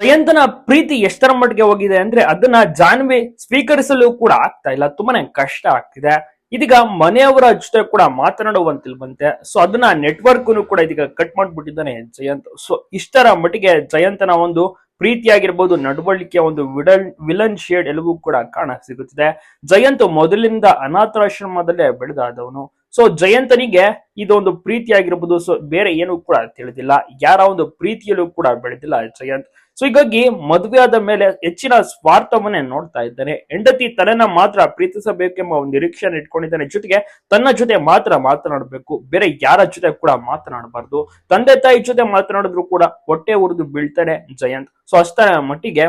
ಜಯಂತನ ಪ್ರೀತಿ ಎಷ್ಟರ ಮಟ್ಟಿಗೆ ಹೋಗಿದೆ ಅಂದ್ರೆ ಅದನ್ನ ಜಾನ್ವಿ ಸ್ವೀಕರಿಸಲು ಕೂಡ ಆಗ್ತಾ ಇಲ್ಲ. ತುಂಬಾನೇ ಕಷ್ಟ ಆಗ್ತಿದೆ. ಇದೀಗ ಮನೆಯವರ ಜೊತೆ ಕೂಡ ಮಾತನಾಡುವಂತಿಲ್ ಬಂತೆ ಸೊ ಅದನ್ನ ನೆಟ್ವರ್ಕ್ ಕೂಡ ಇದೀಗ ಕಟ್ ಮಾಡ್ಬಿಟ್ಟಿದ್ದಾನೆ ಜಯಂತ್. ಸೊ ಇಷ್ಟರ ಮಟ್ಟಿಗೆ ಜಯಂತನ ಒಂದು ಪ್ರೀತಿಯಾಗಿರ್ಬೋದು ನಡವಳಿಕೆ ಒಂದು ವಿಡಲ್, ವಿಲನ್ ಶೇಡ್ ಎಲ್ಲವೂ ಕೂಡ ಕಾಣ ಸಿಗುತ್ತಿದೆ. ಜಯಂತ್ ಮೊದಲಿಂದ ಅನಾಥಾಶ್ರಮದಲ್ಲೇ ಬೆಳೆದಾದವನು. ಸೊ ಜಯಂತನಿಗೆ ಇದೊಂದು ಪ್ರೀತಿಯಾಗಿರ್ಬೋದು. ಸೊ ಬೇರೆ ಏನು ಕೂಡ ತಿಳಿದಿಲ್ಲ. ಯಾರ ಒಂದು ಪ್ರೀತಿಯಲ್ಲೂ ಕೂಡ ಬೆಳೆದಿಲ್ಲ ಜಯಂತ್. ಸೊ ಹೀಗಾಗಿ ಮದುವೆ ಆದ ಮೇಲೆ ಹೆಚ್ಚಿನ ಸ್ವಾರ್ಥವನ್ನೇ ನೋಡ್ತಾ ಇದ್ದಾನೆ ಹೆಂಡತಿ ತನ್ನ ಮಾತ್ರ ಪ್ರೀತಿಸಬೇಕೆಂಬ ಒಂದು ನಿರೀಕ್ಷೆಯನ್ನು ಇಟ್ಕೊಂಡಿದ್ದಾನೆ. ಜೊತೆಗೆ ತನ್ನ ಜೊತೆ ಮಾತ್ರ ಮಾತನಾಡಬೇಕು. ಬೇರೆ ಯಾರ ಜೊತೆ ಕೂಡ ಮಾತನಾಡಬಾರ್ದು. ತಂದೆ ತಾಯಿ ಜೊತೆ ಮಾತನಾಡಿದ್ರು ಕೂಡ ಹೊಟ್ಟೆ ಉರಿದು ಬೀಳ್ತಾನೆ ಜಯಂತ್. ಸೊ ಅಷ್ಟರ ಮಟ್ಟಿಗೆ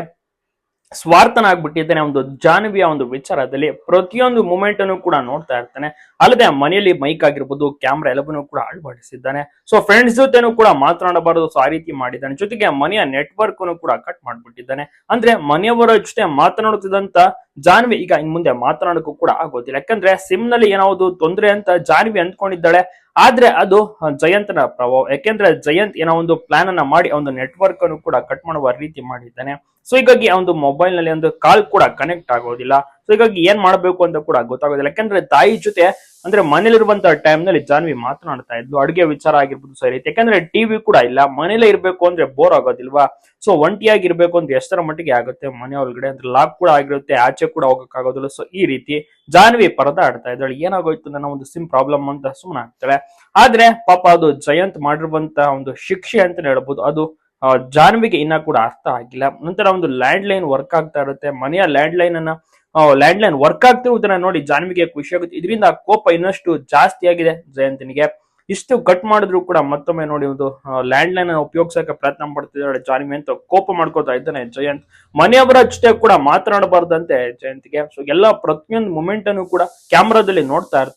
ಸ್ವಾರ್ಥನಾಗ್ಬಿಟ್ಟಿದ್ದಾನೆ ಒಂದು ಜಾನ್ವಿಯ ಒಂದು ವಿಚಾರದಲ್ಲಿ ಪ್ರತಿಯೊಂದು ಮೂಮೆಂಟ್ ಅನ್ನು ಕೂಡ ನೋಡ್ತಾ ಇರ್ತಾನೆ. ಅಲ್ಲದೆ ಮನೆಯಲ್ಲಿ ಮೈಕ್ ಆಗಿರ್ಬೋದು ಕ್ಯಾಮ್ರಾ ಎಲ್ಲವನ್ನೂ ಕೂಡ ಅಳವಡಿಸಿದ್ದಾನೆ. ಸೊ ಫ್ರೆಂಡ್ಸ್ ಜೊತೆನೂ ಕೂಡ ಮಾತನಾಡಬಾರದು ಸೊ ಆ ರೀತಿ ಮಾಡಿದ್ದಾನೆ. ಜೊತೆಗೆ ಮನೆಯ ನೆಟ್ವರ್ಕ್ ಅನ್ನು ಕೂಡ ಕಟ್ ಮಾಡ್ಬಿಟ್ಟಿದ್ದಾನೆ. ಅಂದ್ರೆ ಮನೆಯವರ ಜೊತೆ ಮಾತನಾಡುತ್ತಿದ್ದಂತ ಜಾನ್ವಿ ಈಗ ಇನ್ ಮುಂದೆ ಮಾತನಾಡಕ್ಕೂ ಕೂಡ ಆಗೋದಿಲ್ಲ. ಯಾಕಂದ್ರೆ ಸಿಮ್ನಲ್ಲಿ ಏನಾವುದು ತೊಂದರೆ ಅಂತ ಜಾನ್ವಿ ಅಂದ್ಕೊಂಡಿದ್ದಾಳೆ ಆದ್ರೆ ಅದು ಜಯಂತನ ಪ್ರಭಾವ. ಯಾಕೆಂದ್ರೆ ಜಯಂತ್ ಏನೋ ಒಂದು ಪ್ಲಾನ್ ಅನ್ನ ಮಾಡಿ ಒಂದು ನೆಟ್ವರ್ಕ್ ಅನ್ನು ಕೂಡ ಕಟ್ ಮಾಡುವ ರೀತಿ ಮಾಡಿದ್ದಾನೆ. ಸೊ ಹೀಗಾಗಿ ಆ ಒಂದು ಮೊಬೈಲ್ನಲ್ಲಿ ಒಂದು ಕಾಲ್ ಕೂಡ ಕನೆಕ್ಟ್ ಆಗೋದಿಲ್ಲ. ಸೊ ಹೀಗಾಗಿ ಏನ್ ಮಾಡಬೇಕು ಅಂತ ಕೂಡ ಗೊತ್ತಾಗೋದಿಲ್ಲ. ಯಾಕಂದ್ರೆ ತಾಯಿ ಜೊತೆ, ಅಂದ್ರೆ ಮನೇಲಿರುವಂತ ಟೈಮ್ನಲ್ಲಿ ಜಾನ್ವಿ ಮಾತನಾಡ್ತಾ ಇದ್ಲು. ಅಡುಗೆ ವಿಚಾರ ಆಗಿರ್ಬೋದು ಸರಿ. ಯಾಕಂದ್ರೆ ಟಿವಿ ಕೂಡ ಇಲ್ಲ. ಮನೇಲೆ ಇರ್ಬೇಕು ಅಂದ್ರೆ ಬೋರ್ ಆಗೋದಿಲ್ವಾ? ಸೊ ಒಂಟಿಯಾಗಿ ಇರ್ಬೇಕು ಅಂತ ಎಷ್ಟರ ಮಟ್ಟಿಗೆ ಆಗುತ್ತೆ? ಮನೆ ಒಳಗಡೆ ಅಂದ್ರೆ ಲಾಕ್ ಕೂಡ ಆಗಿರುತ್ತೆ. ಆಚೆ ಕೂಡ ಹೋಗಕ್ ಆಗೋದಿಲ್ಲ. ಸೊ ಈ ರೀತಿ ಜಾನ್ವಿ ಪರದಾಡ್ತಾ ಇದ್ದಾಳೆ. ಏನಾಗೋಯ್ತು ನನ್ನ ಒಂದು ಸಿಮ್ ಪ್ರಾಬ್ಲಮ್ ಅಂತ ಸುಮ್ಮನೆ ಆಗ್ತಾಳೆ ಆದ್ರೆ ಪಾಪ ಅದು ಜಯಂತ್ ಮಾಡಿರುವಂತ ಒಂದು ಶಿಕ್ಷೆ ಅಂತ ಹೇಳ್ಬೋದು. ಅದು ಜಾನ್ವಿಗೆ ಇನ್ನ ಕೂಡ ಅರ್ಥ ಆಗಿಲ್ಲ. ನಂತರ ಒಂದು ಲ್ಯಾಂಡ್ ಲೈನ್ ವರ್ಕ್ ಆಗ್ತಾ ಇರುತ್ತೆ. ಮನೆಯ ಲ್ಯಾಂಡ್ ಲೈನ್ ಅನ್ನ ಲ್ಯಾಂಡ್ ಲೈನ್ ವರ್ಕ್ ಆಗ್ತಿರುವುದನ್ನ ನೋಡಿ ಜಾನ್ವಿಗೆ ಖುಷಿ ಆಗುತ್ತೆ. ಇದರಿಂದ ಕೋಪ ಇನ್ನಷ್ಟು ಜಾಸ್ತಿ ಆಗಿದೆ ಜಯಂತನಿಗೆ. ಇಷ್ಟು ಕಟ್ ಮಾಡಿದ್ರು ಕೂಡ ಮತ್ತೊಮ್ಮೆ ನೋಡಿ ಒಂದು ಲ್ಯಾಂಡ್ ಲೈನ್ ಉಪಯೋಗಿಸಕ್ಕೆ ಪ್ರಯತ್ನ ಪಡ್ತಿದ್ದಾಳೆ ಜಾನ್ವಿ ಅಂತ ಕೋಪ ಮಾಡ್ಕೋತಾ ಇದ್ದಾನೆ ಜಯಂತ್. ಮನೆಯವರ ಜೊತೆ ಕೂಡ ಮಾತನಾಡಬಾರ್ದಂತೆ ಜಯಂತಿಗೆ. ಸೊ ಎಲ್ಲ ಪ್ರತಿಯೊಂದು ಮೂಮೆಂಟ್ ಅನ್ನು ಕೂಡ ಕ್ಯಾಮ್ರಾದಲ್ಲಿ ನೋಡ್ತಾ ಇರ್ತಾರೆ.